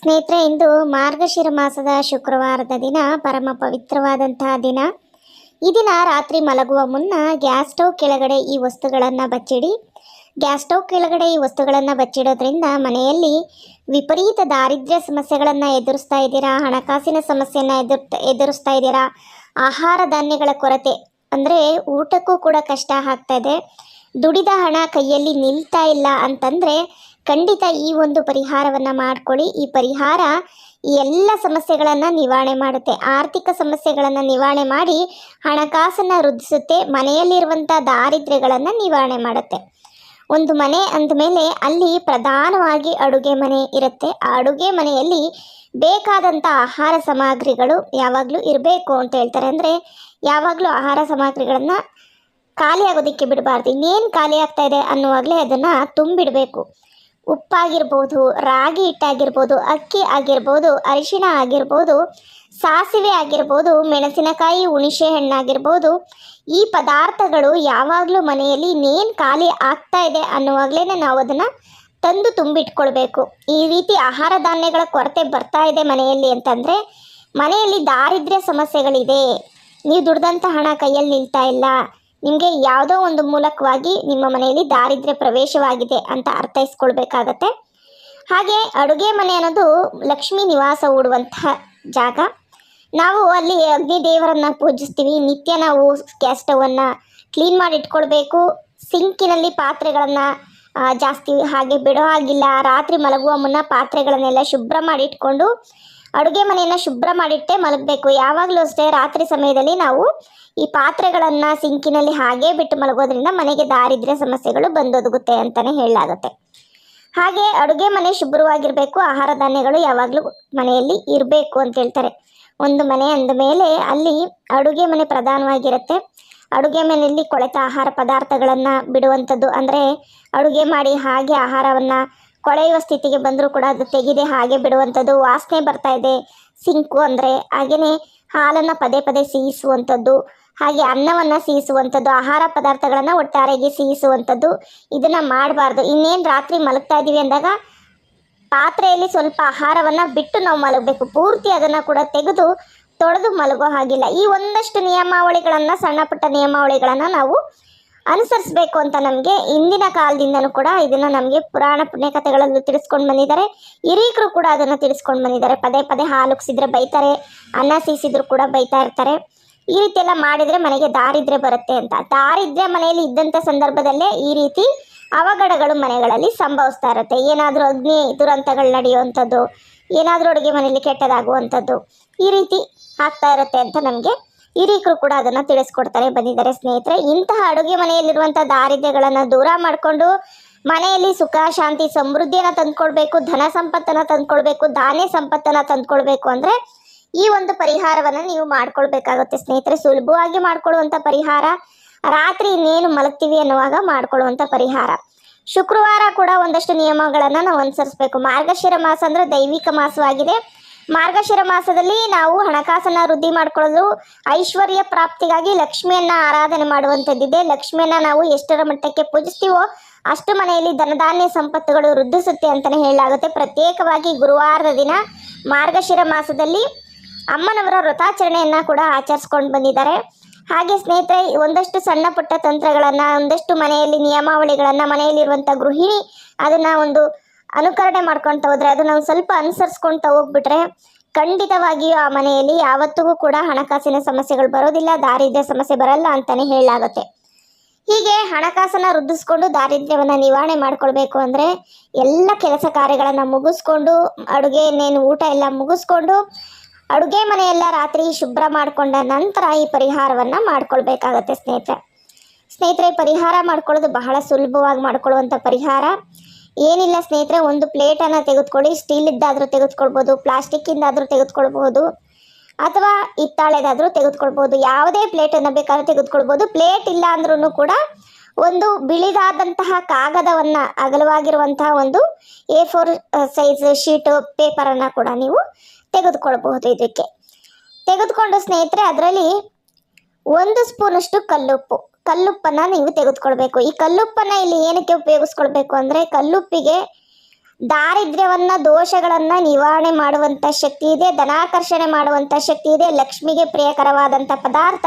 ಸ್ನೇಹಿತರೆ, ಇಂದು ಮಾರ್ಗಶಿರ ಮಾಸದ ಶುಕ್ರವಾರದ ದಿನ, ಪರಮ ಪವಿತ್ರವಾದಂತಹ ದಿನ. ಈ ದಿನ ರಾತ್ರಿ ಮಲಗುವ ಮುನ್ನ ಗ್ಯಾಸ್ ಸ್ಟವ್ ಕೆಳಗಡೆ ಈ ವಸ್ತುಗಳನ್ನು ಬಚ್ಚಿಡಿ. ಗ್ಯಾಸ್ ಸ್ಟವ್ ಕೆಳಗಡೆ ಈ ವಸ್ತುಗಳನ್ನು ಬಚ್ಚಿಡೋದ್ರಿಂದ ಮನೆಯಲ್ಲಿ ವಿಪರೀತ ದಾರಿದ್ರ್ಯ ಸಮಸ್ಯೆಗಳನ್ನು ಎದುರಿಸ್ತಾ ಇದ್ದೀರಾ? ಹಣಕಾಸಿನ ಸಮಸ್ಯೆಯನ್ನು ಎದುರ್ ಎದುರಿಸ್ತಾ ಇದ್ದೀರಾ? ಆಹಾರ ಧಾನ್ಯಗಳ ಕೊರತೆ ಅಂದರೆ ಊಟಕ್ಕೂ ಕೂಡ ಕಷ್ಟ ಆಗ್ತಾ ಇದೆ. ದುಡಿದ ಹಣ ಕೈಯಲ್ಲಿ ನಿಲ್ತಾ ಇಲ್ಲ ಅಂತಂದರೆ ಖಂಡಿತ ಈ ಒಂದು ಪರಿಹಾರವನ್ನು ಮಾಡ್ಕೊಳ್ಳಿ. ಈ ಪರಿಹಾರ ಈ ಎಲ್ಲ ಸಮಸ್ಯೆಗಳನ್ನು ನಿವಾರಣೆ ಮಾಡುತ್ತೆ. ಆರ್ಥಿಕ ಸಮಸ್ಯೆಗಳನ್ನು ನಿವಾರಣೆ ಮಾಡಿ ಹಣಕಾಸನ್ನು ವೃದ್ಧಿಸುತ್ತೆ. ಮನೆಯಲ್ಲಿರುವಂಥ ದಾರಿದ್ರ್ಯಗಳನ್ನು ನಿವಾರಣೆ ಮಾಡುತ್ತೆ. ಒಂದು ಮನೆ ಅಂದಮೇಲೆ ಅಲ್ಲಿ ಪ್ರಧಾನವಾಗಿ ಅಡುಗೆ ಮನೆ ಇರುತ್ತೆ. ಆ ಅಡುಗೆ ಮನೆಯಲ್ಲಿ ಬೇಕಾದಂಥ ಆಹಾರ ಸಾಮಗ್ರಿಗಳು ಯಾವಾಗಲೂ ಇರಬೇಕು ಅಂತ ಹೇಳ್ತಾರೆ. ಅಂದರೆ ಯಾವಾಗಲೂ ಆಹಾರ ಸಾಮಗ್ರಿಗಳನ್ನು ಖಾಲಿ ಆಗೋದಕ್ಕೆ ಬಿಡಬಾರ್ದು. ಇನ್ನೇನು ಖಾಲಿ ಆಗ್ತಾ ಇದೆ ಅನ್ನುವಾಗಲೇ ಅದನ್ನು ತುಂಬಿಡಬೇಕು. ಉಪ್ಪಾಗಿರ್ಬೋದು, ರಾಗಿ ಹಿಟ್ಟಾಗಿರ್ಬೋದು, ಅಕ್ಕಿ ಆಗಿರ್ಬೋದು, ಅರಿಶಿಣ ಆಗಿರ್ಬೋದು, ಸಾಸಿವೆ ಆಗಿರ್ಬೋದು, ಮೆಣಸಿನಕಾಯಿ, ಹುಣಸೆ ಹಣ್ಣಾಗಿರ್ಬೋದು, ಈ ಪದಾರ್ಥಗಳು ಯಾವಾಗಲೂ ಮನೆಯಲ್ಲಿ ಇನ್ನೇನು ಖಾಲಿ ಆಗ್ತಾ ಇದೆ ಅನ್ನುವಾಗಲೇ ನಾವು ಅದನ್ನು ತಂದು ತುಂಬಿಟ್ಕೊಳ್ಬೇಕು. ಈ ರೀತಿ ಆಹಾರ ಧಾನ್ಯಗಳ ಕೊರತೆ ಬರ್ತಾ ಇದೆ ಮನೆಯಲ್ಲಿ ಅಂತಂದರೆ, ಮನೆಯಲ್ಲಿ ದಾರಿದ್ರ್ಯ ಸಮಸ್ಯೆಗಳಿದೆ. ನೀವು ದುಡ್ದಂಥ ಹಣ ಕೈಯಲ್ಲಿ ನಿಲ್ತಾ ಇಲ್ಲ. ನಿಮಗೆ ಯಾವುದೋ ಒಂದು ಮೂಲಕವಾಗಿ ನಿಮ್ಮ ಮನೆಯಲ್ಲಿ ದಾರಿದ್ರ್ಯ ಪ್ರವೇಶವಾಗಿದೆ ಅಂತ ಅರ್ಥೈಸ್ಕೊಳ್ಬೇಕಾಗತ್ತೆ. ಹಾಗೆ ಅಡುಗೆ ಮನೆ ಅನ್ನೋದು ಲಕ್ಷ್ಮೀ ನಿವಾಸ ಹೂಡುವಂತಹ ಜಾಗ. ನಾವು ಅಲ್ಲಿ ಅಗ್ನಿ ದೇವರನ್ನ ಪೂಜಿಸ್ತೀವಿ, ನಿತ್ಯ ನಾವು ಗ್ಯಾಸ್ ಸ್ಟವನ್ನು ಕ್ಲೀನ್ ಮಾಡಿ ಇಟ್ಕೊಳ್ಬೇಕು ಸಿಂಕಿನಲ್ಲಿ ಪಾತ್ರೆಗಳನ್ನು ಜಾಸ್ತಿ ಹಾಗೆ ಬಿಡೋ ಹಾಗಿಲ್ಲ, ರಾತ್ರಿ ಮಲಗುವ ಮುನ್ನ ಪಾತ್ರೆಗಳನ್ನೆಲ್ಲ ಶುಭ್ರ ಮಾಡಿ ಇಟ್ಕೊಂಡು ಅಡುಗೆ ಮನೆಯನ್ನು ಶುಭ್ರ ಮಾಡಿಟ್ಟೆ ಮಲಗಬೇಕು. ಯಾವಾಗಲೂ ಅಷ್ಟೇ ರಾತ್ರಿ ಸಮಯದಲ್ಲಿ ನಾವು ಈ ಪಾತ್ರೆಗಳನ್ನು ಸಿಂಕಿನಲ್ಲಿ ಹಾಗೇ ಬಿಟ್ಟು ಮಲಗೋದ್ರಿಂದ ಮನೆಗೆ ದಾರಿದ್ರ್ಯ ಸಮಸ್ಯೆಗಳು ಬಂದೊದಗುತ್ತೆ ಅಂತಲೇ ಹೇಳಲಾಗುತ್ತೆ. ಹಾಗೆ ಅಡುಗೆ ಮನೆ ಶುಭ್ರವಾಗಿರಬೇಕು, ಆಹಾರ ಧಾನ್ಯಗಳು ಯಾವಾಗಲೂ ಮನೆಯಲ್ಲಿ ಇರಬೇಕು ಅಂತ ಹೇಳ್ತಾರೆ. ಒಂದು ಮನೆ ಅಂದ ಮೇಲೆ ಅಲ್ಲಿ ಅಡುಗೆ ಮನೆ ಪ್ರಧಾನವಾಗಿರುತ್ತೆ. ಅಡುಗೆ ಮನೆಯಲ್ಲಿ ಕೊಳೆತ ಆಹಾರ ಪದಾರ್ಥಗಳನ್ನು ಬಿಡುವಂಥದ್ದು ಅಂದರೆ ಅಡುಗೆ ಮಾಡಿ ಹಾಗೆ ಆಹಾರವನ್ನು ಕೊಳೆಯುವ ಸ್ಥಿತಿಗೆ ಬಂದರೂ ಕೂಡ ಅದು ತೆಗೆದೇ, ಹಾಗೆ ಬಿಡುವಂಥದ್ದು ವಾಸನೆ ಬರ್ತಾ ಇದೆ. ಸಿಂಕು ಅಂದರೆ ಹಾಗೆಯೇ ಹಾಲನ್ನು ಪದೇ ಪದೇ ಸೀಸುವಂಥದ್ದು ಹಾಗೆ ಅನ್ನವನ್ನು ಸೀಸುವಂಥದ್ದು ಆಹಾರ ಪದಾರ್ಥಗಳನ್ನು ಒಟ್ಟಾರೆಗೆ ಸೀಸುವಂಥದ್ದು ಇದನ್ನು ಮಾಡಬಾರ್ದು. ಇನ್ನೇನು ರಾತ್ರಿ ಮಲಗ್ತಾ ಇದ್ದೀವಿ ಅಂದಾಗ ಪಾತ್ರೆಯಲ್ಲಿ ಸ್ವಲ್ಪ ಆಹಾರವನ್ನು ಬಿಟ್ಟು ನಾವು ಮಲಗಬೇಕು. ಪೂರ್ತಿ ಅದನ್ನು ಕೂಡ ತೆಗೆದು ತೊಳೆದು ಮಲಗೋ ಹಾಗಿಲ್ಲ. ಈ ಒಂದಷ್ಟು ನಿಯಮಾವಳಿಗಳನ್ನು ಸಣ್ಣ ಪುಟ್ಟ ನಿಯಮಾವಳಿಗಳನ್ನು ನಾವು ಅನುಸರಿಸಬೇಕು ಅಂತ ನಮಗೆ ಹಿಂದಿನ ಕಾಲದಿಂದನೂ ಕೂಡ ಇದನ್ನು ನಮಗೆ ಪುರಾಣ ಪುಣ್ಯಕಥೆಗಳಲ್ಲೂ ತಿಳಿಸ್ಕೊಂಡು ಬಂದಿದ್ದಾರೆ. ಹಿರೀಕರು ಕೂಡ ಅದನ್ನು ತಿಳಿಸ್ಕೊಂಡು ಬಂದಿದ್ದಾರೆ. ಪದೇ ಪದೇ ಹಾಲು ಉಕ್ಸಿದ್ರೆ ಬೈತಾರೆ, ಅನ್ನ ಸೀಸಿದ್ರು ಕೂಡ ಬೈತಾ ಇರ್ತಾರೆ. ಈ ರೀತಿ ಎಲ್ಲ ಮಾಡಿದರೆ ಮನೆಗೆ ದಾರಿದ್ರೆ ಬರುತ್ತೆ ಅಂತ. ದಾರಿದ್ರೆ ಮನೆಯಲ್ಲಿ ಇದ್ದಂಥ ಸಂದರ್ಭದಲ್ಲೇ ಈ ರೀತಿ ಅವಘಡಗಳು ಮನೆಗಳಲ್ಲಿ ಸಂಭವಿಸ್ತಾ ಇರುತ್ತೆ. ಏನಾದರೂ ಅಗ್ನಿ ದುರಂತಗಳು ನಡೆಯುವಂಥದ್ದು, ಏನಾದರೂ ಅಡುಗೆ ಮನೆಯಲ್ಲಿ ಕೆಟ್ಟದಾಗುವಂಥದ್ದು ಈ ರೀತಿ ಆಗ್ತಾ ಇರುತ್ತೆ ಅಂತ ನಮಗೆ ಹಿರೀಕರು ಕೂಡ ಅದನ್ನು ತಿಳಿಸ್ಕೊಡ್ತಾರೆ, ಬಂದಿದ್ದಾರೆ ಸ್ನೇಹಿತರೆ. ಇಂತಹ ಅಡುಗೆ ಮನೆಯಲ್ಲಿರುವಂಥ ದಾರಿದ್ರ್ಯಗಳನ್ನು ದೂರ ಮಾಡಿಕೊಂಡು ಮನೆಯಲ್ಲಿ ಸುಖ, ಶಾಂತಿ, ಸಮೃದ್ಧಿಯನ್ನು ತಂದ್ಕೊಳ್ಬೇಕು, ಧನ ಸಂಪತ್ತನ್ನು ತಂದ್ಕೊಳ್ಬೇಕು, ಧಾನ್ಯ ಸಂಪತ್ತನ್ನು ತಂದ್ಕೊಳ್ಬೇಕು ಅಂದರೆ ಈ ಒಂದು ಪರಿಹಾರವನ್ನು ನೀವು ಮಾಡ್ಕೊಳ್ಬೇಕಾಗುತ್ತೆ ಸ್ನೇಹಿತರೆ. ಸುಲಭವಾಗಿ ಮಾಡ್ಕೊಳ್ಳುವಂಥ ಪರಿಹಾರ, ರಾತ್ರಿ ಇನ್ನೇನು ಮಲಗ್ತೀವಿ ಅನ್ನುವಾಗ ಮಾಡ್ಕೊಳ್ಳುವಂಥ ಪರಿಹಾರ. ಶುಕ್ರವಾರ ಕೂಡ ಒಂದಷ್ಟು ನಿಯಮಗಳನ್ನು ನಾವು ಅನುಸರಿಸಬೇಕು. ಮಾರ್ಗಶಿರ ಮಾಸ ಅಂದರೆ ದೈವಿಕ ಮಾಸವಾಗಿದೆ. ಮಾರ್ಗಶಿರ ಮಾಸದಲ್ಲಿ ನಾವು ಹಣಕಾಸನ್ನ ವೃದ್ಧಿ ಮಾಡ್ಕೊಳ್ಳೋದು ಐಶ್ವರ್ಯ ಪ್ರಾಪ್ತಿಗಾಗಿ ಲಕ್ಷ್ಮಿಯನ್ನ ಆರಾಧನೆ ಮಾಡುವಂಥದ್ದಿದೆ. ಲಕ್ಷ್ಮಿಯನ್ನ ನಾವು ಎಷ್ಟರ ಮಟ್ಟಕ್ಕೆ ಪೂಜಿಸ್ತೀವೋ ಅಷ್ಟು ಮನೆಯಲ್ಲಿ ಧನಧಾನ್ಯ ಸಂಪತ್ತುಗಳು ವೃದ್ಧಿಸುತ್ತೆ ಅಂತಲೇ ಹೇಳಲಾಗುತ್ತೆ. ಪ್ರತ್ಯೇಕವಾಗಿ ಗುರುವಾರದ ದಿನ ಮಾರ್ಗಶಿರ ಮಾಸದಲ್ಲಿ ಅಮ್ಮನವರ ವ್ರತಾಚರಣೆಯನ್ನ ಕೂಡ ಆಚರಿಸ್ಕೊಂಡು ಬಂದಿದ್ದಾರೆ. ಹಾಗೆ ಸ್ನೇಹಿತರೆ, ಒಂದಷ್ಟು ಸಣ್ಣ ಪುಟ್ಟ ತಂತ್ರಗಳನ್ನ, ಒಂದಷ್ಟು ಮನೆಯಲ್ಲಿ ನಿಯಮಾವಳಿಗಳನ್ನ, ಮನೆಯಲ್ಲಿರುವಂಥ ಗೃಹಿಣಿ ಅದನ್ನು ಒಂದು ಅನುಕರಣೆ ಮಾಡ್ಕೊಳ್ತಾ ಹೋದ್ರೆ ಅದು ನಾವು ಸ್ವಲ್ಪ ಅನುಸರಿಸ್ಕೊಳ್ತಾ ಹೋಗ್ಬಿಟ್ರೆ ಖಂಡಿತವಾಗಿಯೂ ಆ ಮನೆಯಲ್ಲಿ ಯಾವತ್ತಿಗೂ ಕೂಡ ಹಣಕಾಸಿನ ಸಮಸ್ಯೆಗಳು ಬರೋದಿಲ್ಲ, ದಾರಿದ್ರ್ಯ ಸಮಸ್ಯೆ ಬರಲ್ಲ ಅಂತಲೇ ಹೇಳಲಾಗುತ್ತೆ. ಹೀಗೆ ಹಣಕಾಸನ್ನು ವೃದ್ಧಿಸ್ಕೊಂಡು ದಾರಿದ್ರ್ಯವನ್ನು ನಿವಾರಣೆ ಮಾಡ್ಕೊಳ್ಬೇಕು ಅಂದರೆ ಎಲ್ಲ ಕೆಲಸ ಕಾರ್ಯಗಳನ್ನು ಮುಗಿಸ್ಕೊಂಡು ಅಡುಗೆ, ಇನ್ನೇನು ಊಟ ಎಲ್ಲ ಮುಗಿಸ್ಕೊಂಡು ಅಡುಗೆ ಮನೆಯೆಲ್ಲ ರಾತ್ರಿ ಶುಭ್ರ ಮಾಡಿಕೊಂಡ ನಂತರ ಈ ಪರಿಹಾರವನ್ನು ಮಾಡ್ಕೊಳ್ಬೇಕಾಗತ್ತೆ ಸ್ನೇಹಿತರೆ. ಸ್ನೇಹಿತರೆ, ಪರಿಹಾರ ಮಾಡ್ಕೊಳ್ಳೋದು ಬಹಳ ಸುಲಭವಾಗಿ ಮಾಡ್ಕೊಳ್ಳುವಂಥ ಪರಿಹಾರ. ಏನಿಲ್ಲ ಸ್ನೇಹಿತರೆ, ಒಂದು ಪ್ಲೇಟನ್ನು ತೆಗೆದುಕೊಳ್ಳಿ ಸ್ಟೀಲಿದ್ದಾದರೂ ತೆಗೆದುಕೊಳ್ಬೋದು ಪ್ಲಾಸ್ಟಿಕ್ಕಿಂದಾದರೂ ತೆಗೆದುಕೊಳ್ಬೋದು, ಅಥವಾ ಹಿತ್ತಾಳೆದಾದರೂ ತೆಗೆದುಕೊಳ್ಬೋದು, ಯಾವುದೇ ಪ್ಲೇಟನ್ನು ಬೇಕಾದ್ರೂ ತೆಗೆದುಕೊಳ್ಬೋದು. ಪ್ಲೇಟ್ ಇಲ್ಲ ಅಂದ್ರೂ ಕೂಡ ಒಂದು ಬಿಳಿದಾದಂತಹ ಕಾಗದವನ್ನು, ಅಗಲವಾಗಿರುವಂತಹ ಒಂದು ಎ ಫೋರ್ ಸೈಜ್ ಶೀಟು ಪೇಪರನ್ನು ಕೂಡ ನೀವು ತೆಗೆದುಕೊಳ್ಬಹುದು ಇದಕ್ಕೆ. ತೆಗೆದುಕೊಂಡು ಸ್ನೇಹಿತರೆ, ಅದರಲ್ಲಿ ಒಂದು ಸ್ಪೂನಷ್ಟು ಕಲ್ಲುಪ್ಪು. ಕಲ್ಲುಪ್ಪನ್ನು ನೀವು ತೆಗೆದುಕೊಳ್ಬೇಕು. ಈ ಕಲ್ಲುಪ್ಪನ್ನು ಇಲ್ಲಿ ಏನಕ್ಕೆ ಉಪಯೋಗಿಸ್ಕೊಳ್ಬೇಕು ಅಂದರೆ ಕಲ್ಲುಪ್ಪಿಗೆ ದಾರಿದ್ರ್ಯವನ್ನು, ದೋಷಗಳನ್ನು ನಿವಾರಣೆ ಮಾಡುವಂಥ ಶಕ್ತಿ ಇದೆ, ಧನಾಕರ್ಷಣೆ ಮಾಡುವಂಥ ಶಕ್ತಿ ಇದೆ, ಲಕ್ಷ್ಮಿಗೆ ಪ್ರಿಯಕರವಾದಂಥ ಪದಾರ್ಥ.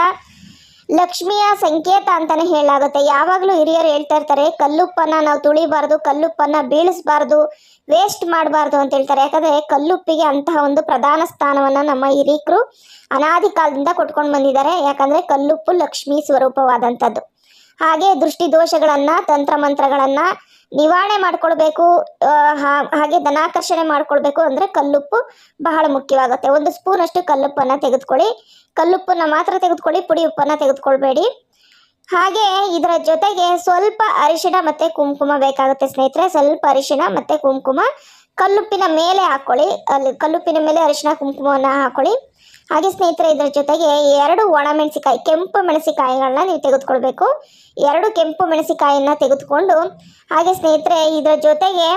ಲಕ್ಷ್ಮಿಯ ಸಂಕೇತ ಅಂತಾನೆ ಹೇಳಲಾಗುತ್ತೆ. ಯಾವಾಗಲೂ ಹಿರಿಯರು ಹೇಳ್ತಾ ಇರ್ತಾರೆ, ಕಲ್ಲುಪ್ಪನ್ನ ನಾವು ತುಳಿಬಾರ್ದು, ಕಲ್ಲುಪ್ಪನ್ನ ಬೀಳಿಸಬಾರ್ದು ವೇಸ್ಟ್ ಮಾಡಬಾರ್ದು ಅಂತ ಹೇಳ್ತಾರೆ. ಯಾಕಂದ್ರೆ ಕಲ್ಲುಪ್ಪಿಗೆ ಅಂತಹ ಒಂದು ಪ್ರಧಾನ ಸ್ಥಾನವನ್ನ ನಮ್ಮ ಹಿರೀಕರು ಅನಾದಿ ಕಾಲದಿಂದ ಕೊಟ್ಕೊಂಡು ಬಂದಿದ್ದಾರೆ. ಯಾಕಂದ್ರೆ ಕಲ್ಲುಪ್ಪು ಲಕ್ಷ್ಮಿ ಸ್ವರೂಪವಾದಂಥದ್ದು. ಹಾಗೆ ದೃಷ್ಟಿ ದೋಷಗಳನ್ನು ತಂತ್ರ ಮಂತ್ರಗಳನ್ನ ನಿವಾರಣೆ ಮಾಡ್ಕೊಳ್ಬೇಕು ಹಾಗೆ ಧನಾಕರ್ಷಣೆ ಮಾಡ್ಕೊಳ್ಬೇಕು ಅಂದ್ರೆ ಕಲ್ಲುಪ್ಪು ಬಹಳ ಮುಖ್ಯವಾಗುತ್ತೆ. ಒಂದು ಸ್ಪೂನ್ ಅಷ್ಟು ಕಲ್ಲುಪ್ಪನ್ನ ತೆಗೆದುಕೊಳ್ಳಿ. ಕಲ್ಲುಪ್ಪನ್ನ ಮಾತ್ರ ತೆಗೆದುಕೊಳ್ಳಿ, ಪುಡಿ ಉಪ್ಪನ್ನ ತೆಗೆದುಕೊಳ್ಬೇಡಿ. ಹಾಗೆ ಇದರ ಜೊತೆಗೆ ಸ್ವಲ್ಪ ಅರಿಶಿಣ ಮತ್ತೆ ಕುಂಕುಮ ಬೇಕಾಗುತ್ತೆ ಸ್ನೇಹಿತರೆ. ಸ್ವಲ್ಪ ಅರಿಶಿಣ ಮತ್ತೆ ಕುಂಕುಮ. ಕಲ್ಲುಪ್ಪಿನ ಮೇಲೆ ಹಾಕೊಳ್ಳಿ ಅಲ್ಲಿ ಕಲ್ಲುಪ್ಪಿನ ಮೇಲೆ ಅರಿಶಿಣ, ಕುಂಕುಮವನ್ನು ಹಾಕೊಳ್ಳಿ ಹಾಗೆ ಸ್ನೇಹಿತರೆ, ಇದರ ಜೊತೆಗೆ ಎರಡು ಒಣಮೆಣಸಿಕಾಯಿ, ಕೆಂಪು ಮೆಣಸಿಕಾಯಿಗಳನ್ನ ನೀವು ತೆಗೆದುಕೊಳ್ಬೇಕು. ಎರಡು ಕೆಂಪು ಮೆಣಸಿಕಾಯಿಯನ್ನ ತೆಗೆದುಕೊಂಡು, ಹಾಗೆ ಸ್ನೇಹಿತರೆ, ಇದರ ಜೊತೆಗೆ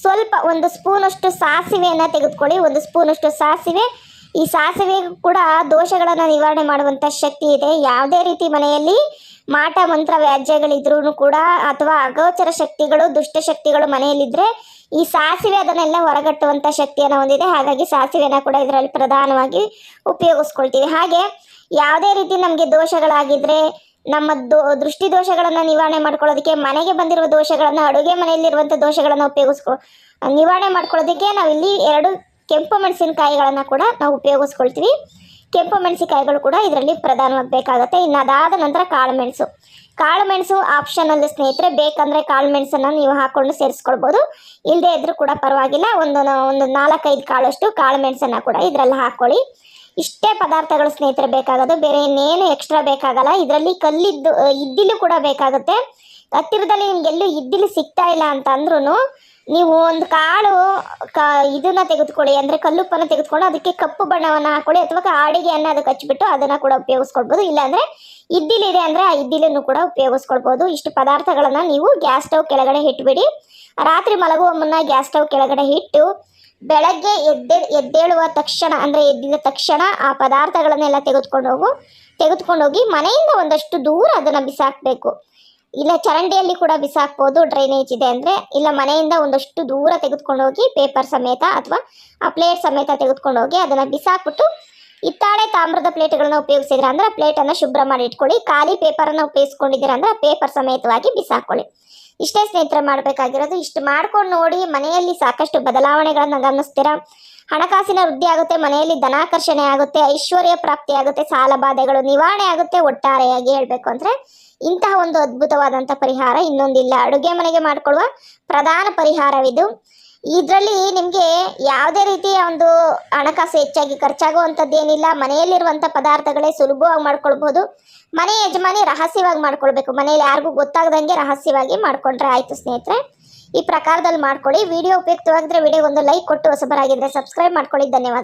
ಸ್ವಲ್ಪ ಒಂದು ಸ್ಪೂನಷ್ಟು ಸಾಸಿವೆಯನ್ನು ತೆಗೆದುಕೊಳ್ಳಿ. ಒಂದು ಸ್ಪೂನಷ್ಟು ಸಾಸಿವೆ. ಈ ಸಾಸಿವೆಗೂ ಕೂಡ ದೋಷಗಳನ್ನು ನಿವಾರಣೆ ಮಾಡುವಂಥ ಶಕ್ತಿ ಇದೆ. ಯಾವುದೇ ರೀತಿ ಮನೆಯಲ್ಲಿ ಮಾಟ, ಮಂತ್ರ ವ್ಯಾಜ್ಯಗಳಿದ್ರೂ ಕೂಡ ಅಥವಾ ಅಗೋಚರ ಶಕ್ತಿಗಳು, ದುಷ್ಟ ಶಕ್ತಿಗಳು ಮನೆಯಲ್ಲಿದ್ದರೆ ಈ ಸಾಸಿವೆ ಅದನ್ನೆಲ್ಲ ಹೊರಗಟ್ಟುವಂಥ ಶಕ್ತಿಯನ್ನು ಹೊಂದಿದೆ. ಹಾಗಾಗಿ ಸಾಸಿವೆನ ಕೂಡ ಇದರಲ್ಲಿ ಪ್ರಧಾನವಾಗಿ ಉಪಯೋಗಿಸ್ಕೊಳ್ತೀವಿ. ಹಾಗೆ ಯಾವುದೇ ರೀತಿ ನಮಗೆ ದೋಷಗಳಾಗಿದ್ರೆ, ನಮ್ಮ ದೋ, ದೃಷ್ಟಿ ದೋಷಗಳನ್ನು ನಿವಾರಣೆ ಮಾಡ್ಕೊಳ್ಳೋದಕ್ಕೆ, ಮನೆಗೆ ಬಂದಿರುವ ದೋಷಗಳನ್ನು, ಅಡುಗೆ ಮನೆಯಲ್ಲಿರುವಂಥ ದೋಷಗಳನ್ನು ಉಪಯೋಗಿಸ್ಕೊ, ನಿವಾರಣೆ ಮಾಡ್ಕೊಳ್ಳೋದಕ್ಕೆ ನಾವಿಲ್ಲಿ ಎರಡು ಕೆಂಪು ಮೆಣಸಿನಕಾಯಿಗಳನ್ನು ಕೂಡ ನಾವು ಉಪಯೋಗಿಸ್ಕೊಳ್ತೀವಿ. ಕೆಂಪು ಮೆಣಸಿನಕಾಯಿಗಳು ಕೂಡ ಇದರಲ್ಲಿ ಪ್ರಧಾನವಾಗಿ ಬೇಕಾಗುತ್ತೆ. ಇನ್ನು ಅದಾದ ನಂತರ ಕಾಳು ಮೆಣಸು. ಕಾಳು ಮೆಣಸು ಆಪ್ಷನಲ್ ಸ್ನೇಹಿತರೆ, ಬೇಕಂದರೆ ಕಾಳು ಮೆಣಸನ್ನು ನೀವು ಹಾಕೊಂಡು ಸೇರಿಸ್ಕೊಳ್ಬೋದು. ಇಲ್ಲದೆ ಇದ್ರೂ ಕೂಡ ಪರವಾಗಿಲ್ಲ, ಒಂದು ಒಂದು ನಾಲ್ಕೈದು ಕಾಳಷ್ಟು ಕಾಳು ಮೆಣಸನ್ನು ಕೂಡ ಇದರಲ್ಲಿ ಹಾಕ್ಕೊಳ್ಳಿ ಇಷ್ಟೇ ಪದಾರ್ಥಗಳು ಸ್ನೇಹಿತರೆ ಬೇಕಾಗೋದು, ಬೇರೆ ಇನ್ನೇನು ಎಕ್ಸ್ಟ್ರಾ ಬೇಕಾಗಲ್ಲ. ಇದರಲ್ಲಿ ಕಲ್ಲಿದ್ದು, ಇದ್ದಿಲು ಕೂಡ ಬೇಕಾಗುತ್ತೆ. ಹತ್ತಿರದಲ್ಲಿ ನಿಮ್ಗೆಲ್ಲೂ ಇದ್ದಿಲು ಸಿಗ್ತಾ ಇಲ್ಲ ಅಂತ ಅಂದ್ರೂ ನೀವು ಒಂದು ಕಾಳು ಕ ಇದನ್ನ ತೆಗೆದುಕೊಳ್ಳಿ, ಅಂದರೆ ಕಲ್ಲುಪ್ಪನ್ನು ತೆಗೆದುಕೊಂಡು ಅದಕ್ಕೆ ಕಪ್ಪು ಬಣ್ಣವನ್ನು ಹಾಕೊಳ್ಳಿ ಅಥವಾ ಕಾಡಿಗೆಯನ್ನು ಅದಕ್ಕೆ ಹಚ್ಚಿಬಿಟ್ಟು ಅದನ್ನು ಕೂಡ ಉಪಯೋಗಿಸ್ಕೊಳ್ಬೋದು. ಇಲ್ಲಾಂದರೆ ಇದ್ದಿಲಿದೆ ಅಂದರೆ ಆ ಇದ್ದಿಲನ್ನು ಕೂಡ ಉಪಯೋಗಿಸ್ಕೊಳ್ಬೋದು. ಇಷ್ಟು ಪದಾರ್ಥಗಳನ್ನು ನೀವು ಗ್ಯಾಸ್ ಸ್ಟವ್ ಕೆಳಗಡೆ ಇಟ್ಬಿಡಿ. ರಾತ್ರಿ ಮಲಗುವ ಮುನ್ನ ಗ್ಯಾಸ್ ಸ್ಟವ್ ಕೆಳಗಡೆ ಇಟ್ಟು ಬೆಳಗ್ಗೆ ಎದ್ದೆ, ಎದ್ದೇಳುವ ತಕ್ಷಣ, ಅಂದರೆ ಎದ್ದಿದ ತಕ್ಷಣ ಆ ಪದಾರ್ಥಗಳನ್ನೆಲ್ಲ ತೆಗೆದುಕೊಂಡು ಹೋಗು ತೆಗೆದುಕೊಂಡೋಗಿ ಮನೆಯಿಂದ ಒಂದಷ್ಟು ದೂರ ಅದನ್ನು ಬಿಸಾಕಬೇಕು. ಇಲ್ಲ, ಚರಂಡಿಯಲ್ಲಿ ಕೂಡ ಬಿಸಾಕ್ಬೋದು ಡ್ರೈನೇಜ್ ಇದೆ ಅಂದರೆ, ಇಲ್ಲ, ಮನೆಯಿಂದ ಒಂದಷ್ಟು ದೂರ ತೆಗೆದುಕೊಂಡು ಹೋಗಿ ಪೇಪರ್ ಸಮೇತ ಅಥವಾ ಆ ಪ್ಲೇಟ್ ಸಮೇತ ತೆಗೆದುಕೊಂಡು ಹೋಗಿ ಅದನ್ನು ಬಿಸಾಕ್ಬಿಟ್ಟು, ಇತ್ತಾಳೆ ತಾಮ್ರದ ಪ್ಲೇಟ್ಗಳನ್ನ ಉಪಯೋಗಿಸಿದ್ರೆ ಅಂದ್ರೆ, ಆ ಪ್ಲೇಟನ್ನು ಶುಭ್ರ ಮಾಡಿ ಇಟ್ಕೊಳ್ಳಿ. ಖಾಲಿ ಪೇಪರನ್ನು ಉಪಯೋಗಿಸ್ಕೊಂಡಿದ್ದೀರ ಅಂದ್ರೆ ಪೇಪರ್ ಸಮೇತವಾಗಿ ಬಿಸಾಕೊಳ್ಳಿ ಇಷ್ಟೇ ಸ್ನೇಹಿತರೆ, ಮಾಡಬೇಕಾಗಿರೋದು ಇಷ್ಟು ಮಾಡ್ಕೊಂಡು ನೋಡಿ, ಮನೆಯಲ್ಲಿ ಸಾಕಷ್ಟು ಬದಲಾವಣೆಗಳನ್ನು ಗಮನಿಸ್ತೀರಾ? ಹಣಕಾಸಿನ ವೃದ್ಧಿ ಆಗುತ್ತೆ, ಮನೆಯಲ್ಲಿ ಧನಾಕರ್ಷಣೆ ಆಗುತ್ತೆ, ಐಶ್ವರ್ಯ ಪ್ರಾಪ್ತಿ ಆಗುತ್ತೆ, ಸಾಲ ಬಾಧೆಗಳು ನಿವಾರಣೆ ಆಗುತ್ತೆ ಒಟ್ಟಾರೆಯಾಗಿ ಹೇಳಬೇಕು ಅಂದರೆ ಇಂತಹ ಒಂದು ಅದ್ಭುತವಾದಂಥ ಪರಿಹಾರ ಇನ್ನೊಂದಿಲ್ಲ. ಅಡುಗೆ ಮನೆಗೆ ಮಾಡಿಕೊಳ್ಳುವ ಪ್ರಧಾನ ಪರಿಹಾರವಿದು. ಇದರಲ್ಲಿ ನಿಮಗೆ ಯಾವುದೇ ರೀತಿಯ ಒಂದು ಹಣಕಾಸು ಹೆಚ್ಚಾಗಿ ಖರ್ಚಾಗುವಂಥದ್ದೇನಿಲ್ಲ ಮನೆಯಲ್ಲಿರುವಂಥ ಪದಾರ್ಥಗಳೇ ಸುಲಭವಾಗಿ ಮಾಡ್ಕೊಳ್ಬೋದು ಮನೆ ಯಜಮಾನಿ ರಹಸ್ಯವಾಗಿ ಮಾಡ್ಕೊಳ್ಬೇಕು. ಮನೆಯಲ್ಲಿ ಯಾರಿಗೂ ಗೊತ್ತಾಗದಂಗೆ ರಹಸ್ಯವಾಗಿ ಮಾಡ್ಕೊಂಡ್ರೆ. ಆಯಿತು ಸ್ನೇಹಿತರೆ ಈ ಪ್ರಕಾರದಲ್ಲಿ ಮಾಡ್ಕೊಳ್ಳಿ. ವಿಡಿಯೋ ಉಪಯುಕ್ತವಾಗಿದ್ರೆ ವಿಡಿಯೋ ಒಂದು ಲೈಕ್ ಕೊಟ್ಟು ಹೊಸಬರಾಗಿದ್ದರೆ ಸಬ್ಸ್ಕ್ರೈಬ್ ಮಾಡ್ಕೊಳ್ಳಿ. ಧನ್ಯವಾದ.